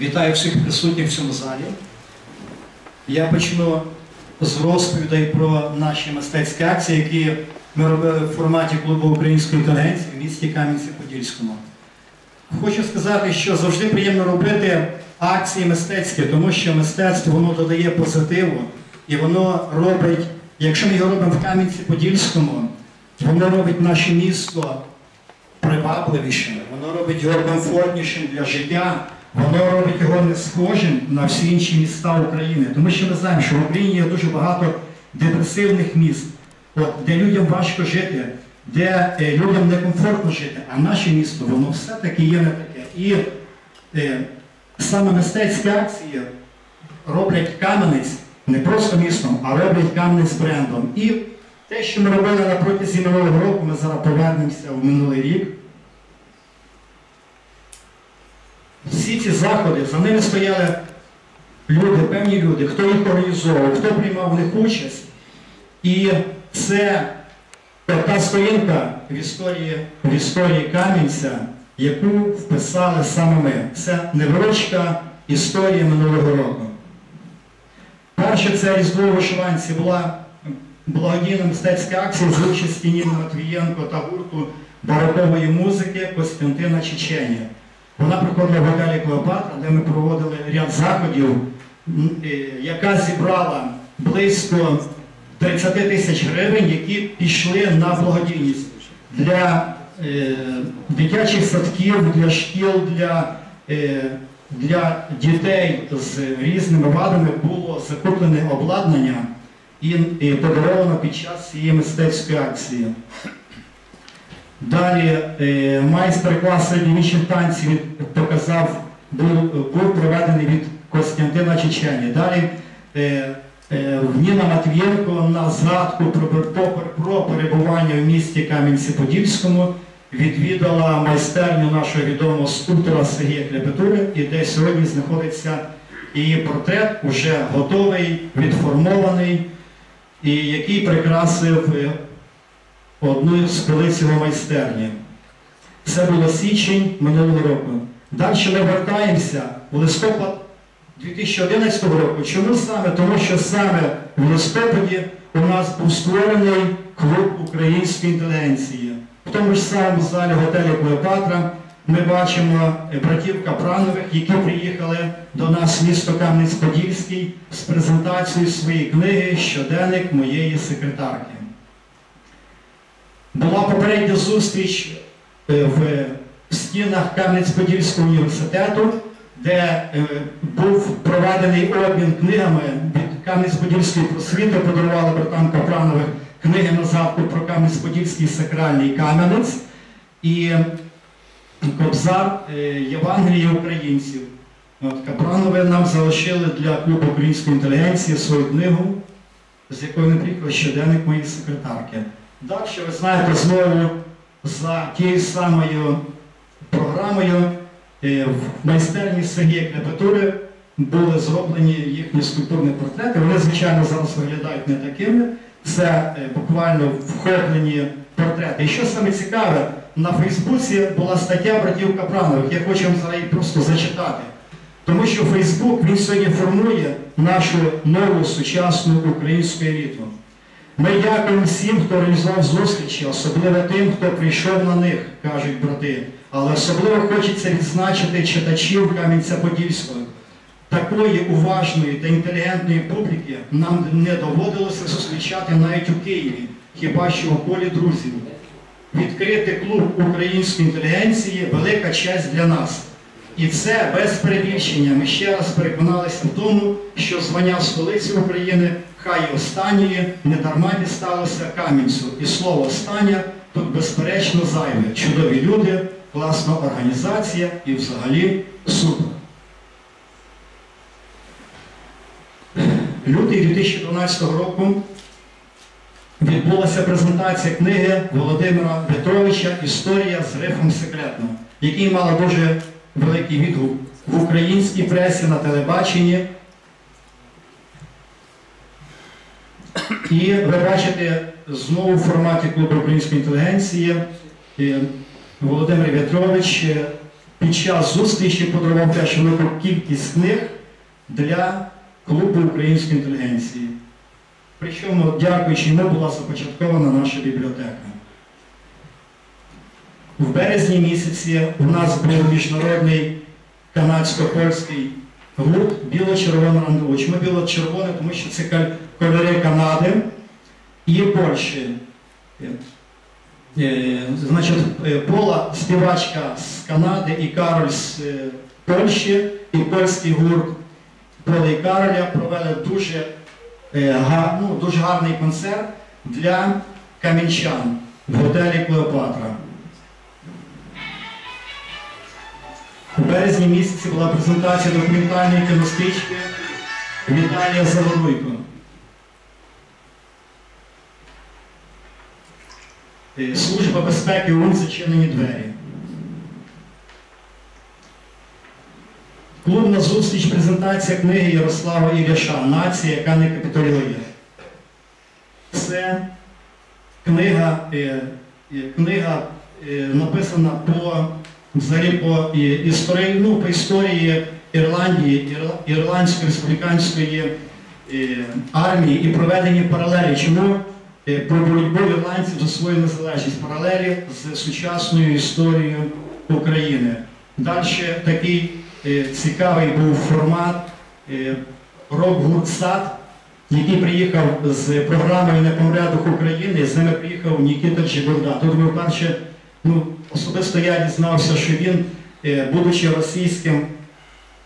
Вітаю всіх присутніх в цьому залі. Я почну з розповідей про наші мистецькі акції, які ми робили в форматі клубу української інтелігенції в місті Кам'янці-Подільському. Хочу сказати, що завжди приємно робити акції мистецькі, тому що мистецтво воно додає позитиву і воно робить, якщо ми його робимо в Кам'янці-Подільському, воно робить наше місто привабливішим, воно робить його комфортнішим для життя, воно робить його не схожим на всі інші міста України. Тому що ми знаємо, що в Україні є дуже багато депресивних міст, от, де людям важко жити, де е, людям некомфортно жити, а наше місто, воно все-таки є не таке. І е, саме мистецькі акції роблять Кам'янець не просто містом, а роблять Кам'янець брендом. І те, що ми робили на протязі минулого року, ми зараз повернемося в минулий рік. Всі ці заходи, за ними стояли люди, певні люди, хто їх організовував, хто приймав в них участь. І це та сторінка в історії, в історії Кам'янця, яку вписали саме ми. Це невеличка історія минулого року. Перше це Різдво вишиванці була благодійна мистецька акція з участі Ніни Матвієнко та гурту барокової музики Костянтина Чечені. Вона приходила в готелі Клеопатра, де ми проводили ряд заходів, е, яка зібрала близько 30 тисяч гривень, які пішли на благодійність для е, дитячих садків, для шкіл, для, е, для дітей з різними вадами було закуплене обладнання і, і подаровано під час цієї мистецької акції. Далі е, майстер-клас середньовічних танців показав, був, був проведений від Костянтина Чечені. Далі е, е, Ніна Матвієнко на згадку про, про, перебування в місті Кам'янці-Подільському відвідала майстерню нашого відомого скульптора Сергія Клепетури, і де сьогодні знаходиться її портрет, уже готовий, відформований, і який прикрасив е, одну з полиць його майстерні. Це було січень минулого року. Далі ми вертаємося в листопад 2011 року. Чому саме? Тому що саме в листопаді у нас був створений клуб української інтелігенції. В тому ж самому залі готелю Клеопатра ми бачимо братів Капранових, які приїхали до нас в місто Кам'янець-Подільський з презентацією своєї книги Щоденник моєї секретарки. Була попередня зустріч е, в стінах Кам'янець-Подільського університету, де е, був проведений обмін книгами від Кам'янець-Подільської просвіти, подарували братам Капранових книги на згадку про Кам'янець-Подільський сакральний Кам'янець і Кобзар е, Євангелія українців. От Капранови нам залишили для клубу української інтелігенції свою книгу, з якою не приїхав щоденник моєї секретарки. Далі, ви знаєте, знову за тією самою програмою е, в майстерні Сергія Клепетури були зроблені їхні скульптурні портрети. Вони, звичайно, зараз виглядають не такими. Це е, буквально вхоплені портрети. І що саме цікаве, на Фейсбуці була стаття братів Капранових. Я хочу вам зараз просто зачитати. Тому що Фейсбук він сьогодні формує нашу нову сучасну українську еліту. Ми дякуємо всім, хто організував зустрічі, особливо тим, хто прийшов на них, кажуть брати. Але особливо хочеться відзначити читачів Кам'янця-Подільського. Такої уважної та інтелігентної публіки нам не доводилося зустрічати навіть у Києві, хіба що у колі друзів. Відкрити клуб української інтелігенції велика честь для нас. І це без перебільшення. Ми ще раз переконалися в тому, що звання столиці України і останньої не дарма дісталося Кам'янцю. І слово останнє тут безперечно зайве. Чудові люди, класна організація і взагалі супер. Лютий 2012 року відбулася презентація книги Володимира Петровича Історія з рифом секретно, який мала дуже великий відгук в українській пресі, на телебаченні. І ви бачите знову в форматі клубу української інтелігенції Володимир В'ятрович е, під час зустрічі подарував теж велику кількість книг для клубу української інтелігенції. Причому, дякуючи йому, була започаткована наша бібліотека. В березні місяці у нас був міжнародний канадсько-польський гурт біло-червоний рандеву. Чому біло-червоний? Тому що це кольори Канади і Польщі. Е, е, Значить, е, Пола співачка з Канади і Кароль з Польщі, і польський гурт Пола і Кароля провели дуже, ну, дуже гарний концерт для камінчан в готелі Клеопатра. У березні місяці була презентація документальної кіностички Віталія Заворуйко. Е, Служба безпеки ОУН зачинені двері. Клубна зустріч презентація книги Ярослава Ілляша Нація, яка не капітулює. Це книга, е, е, книга написана по взагалі по історії, ну, по історії Ірландії, Ірландської республіканської е, армії і проведені паралелі. Чому е, про боротьбу ірландців за свою незалежність, паралелі з сучасною історією України. Далі такий е, цікавий був формат рок-гурт «Сад», який приїхав з програмою «Не України», з ними приїхав Нікіта Чебурда. Тут ми вперше, ну, особисто я дізнався, що він, е, будучи російським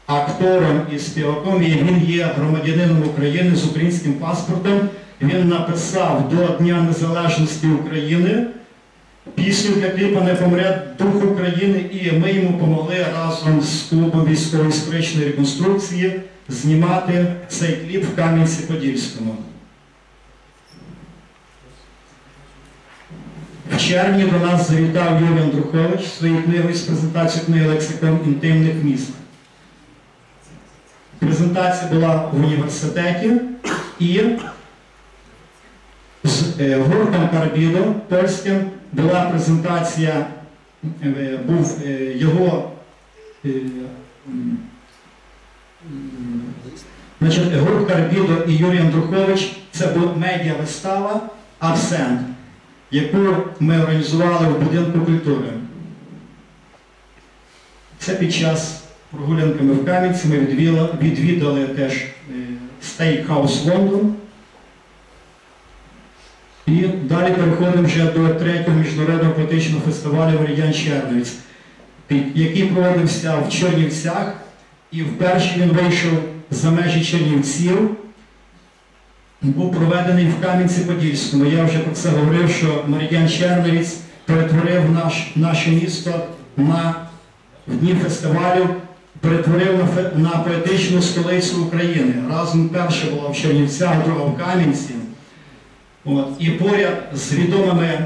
актором і співаком, і він є громадянином України з українським паспортом. Він написав до Дня Незалежності України пісню для кліпа Не помре дух України, і ми йому допомогли разом з клубом військово-історичної реконструкції знімати цей кліп в Кам'янці-Подільському. В червні до нас завітав Юрій Андрухович своєю книгою з презентацією книги Лексикон інтимних міст. Презентація була в університеті і з е, гуртом Карбідо польським була презентація, е, був е, його значить, гурт Карбідо і Юрій Андрухович, це була медіа-вистава Абсент, яку ми організували в будинку культури. Це під час прогулянками в Кам'янці ми відвідали, теж Стейкхаус Лондон. І далі переходимо вже до третього міжнародного поетичного фестивалю Варіян Черновець, який проводився в Чернівцях. І вперше він вийшов за межі Чернівців, був проведений в Кам'янці-Подільському. Я вже про це говорив, що Мар'ян Черновець перетворив наш, наше місто на дні фестивалю, перетворив на, на поетичну столицю України. Разом перша була в Чернівцях, друга в Кам'янці. І поряд з відомими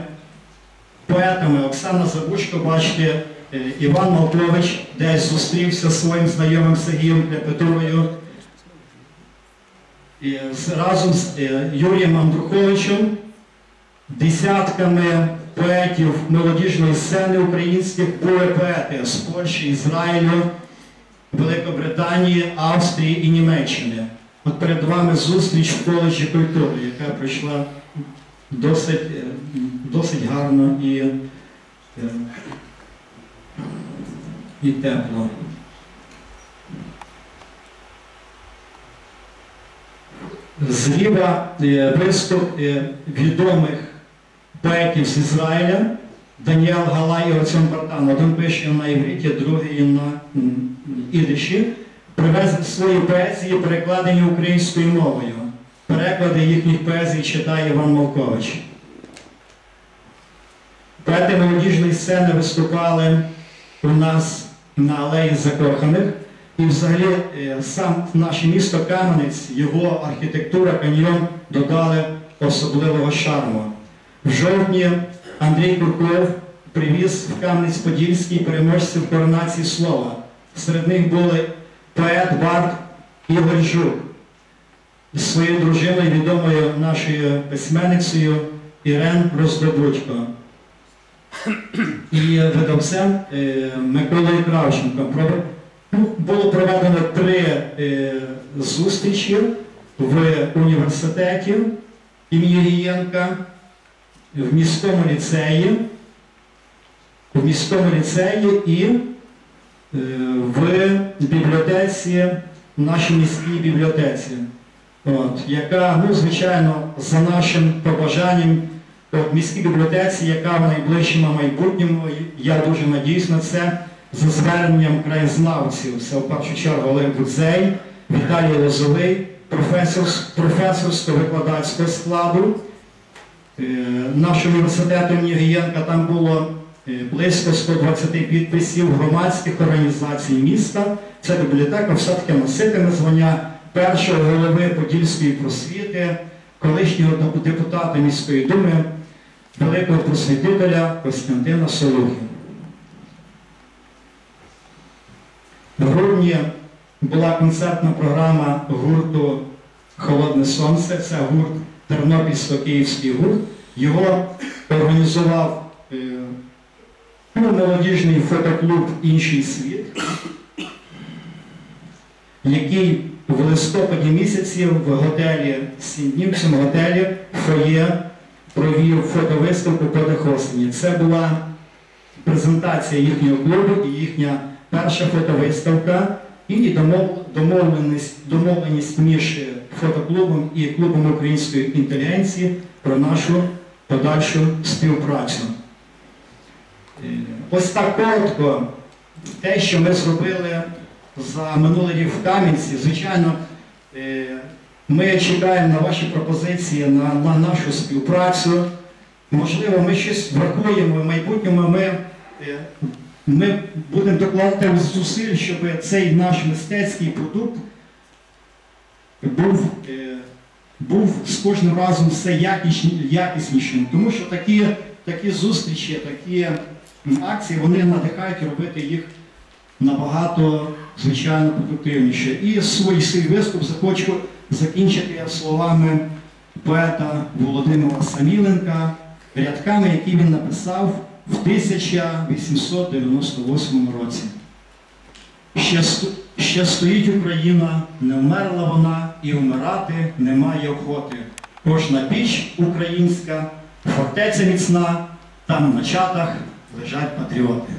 поетами Оксана Забушко, бачите, е, Іван Малкович десь зустрівся зі своїм знайомим Сергієм Клепетовою. Разом з е, Юрієм Андруховичем, десятками поетів молодіжної сцени українських поети з Польщі, Ізраїлю, Великобританії, Австрії і Німеччини. От перед вами зустріч в коледжі культури, яка пройшла досить, е, досить гарно і, е, і тепло. Зліва е, виступ е, відомих поетів з Ізраїля Даніел Галай і Артем Бартан. Один пише на івриті, другий на ідиші. Привезли свої поезії, перекладені українською мовою. Переклади їхніх поезій читає Іван Малкович. Поети молодіжної сцени виступали у нас на алеї Закоханих. І взагалі е, сам наше місто Кам'янець, його архітектура, каньйон додали особливого шарму. В жовтні Андрій Курков привіз в Кам'янець-Подільський переможців коронації слова. Серед них були поет Барт Ігор Жук з своєю дружиною, відомою нашою письменницею Ірен Роздобудько. і видавцем е, Миколою Кравченком. Ну, Було проведено три е, зустрічі в університеті імені Рієнка, в міському ліцеї, в міському ліцеї і е, в бібліотеці, нашій міській бібліотеці, от, яка, ну, звичайно, за нашим побажанням, от, міській бібліотеці, яка в найближчому майбутньому, я дуже надіюсь на це, за зверненням краєзнавців, це в першу чергу Олег Гудзей, Віталій Лозовий, професор, професорсько-викладацького складу. Е, Наш університет імені Гієнка там було е, близько 120 підписів громадських організацій міста. Ця бібліотека все-таки носитиме звання першого голови Подільської просвіти, колишнього депутата міської думи, великого просвітителя Костянтина Солухи. В грудні була концертна програма гурту Холодне Сонце. Це гурт Тернопільсько-Київський гурт. Його організував е, ну, молодіжний фотоклуб Інший світ, який в листопаді місяці в готелі сім в цьому готелі фоє провів фотовиставку «Подих осені». Це була презентація їхнього клубу і їхня перша фотовиставка і домовленість, домовленість між фотоклубом і клубом української інтелігенції про нашу подальшу співпрацю. Е, Ось так коротко, те, що ми зробили за минулий рік в Кам'янці, звичайно, е, ми чекаємо на ваші пропозиції, на, на нашу співпрацю. Можливо, ми щось врахуємо в майбутньому. Ми, е, ми будемо докладати зусиль, щоб цей наш мистецький продукт був, е, був з кожним разом все якіснішим. Тому що такі, такі зустрічі, такі акції, вони надихають робити їх набагато, звичайно, продуктивніше. І свій свій виступ захочу закінчити словами поета Володимира Саміленка, рядками, які він написав в 1898 році. Ще, ще стоїть Україна, не вмерла вона і вмирати немає охоти. Кожна піч українська, фортеця міцна, там на чатах лежать патріоти.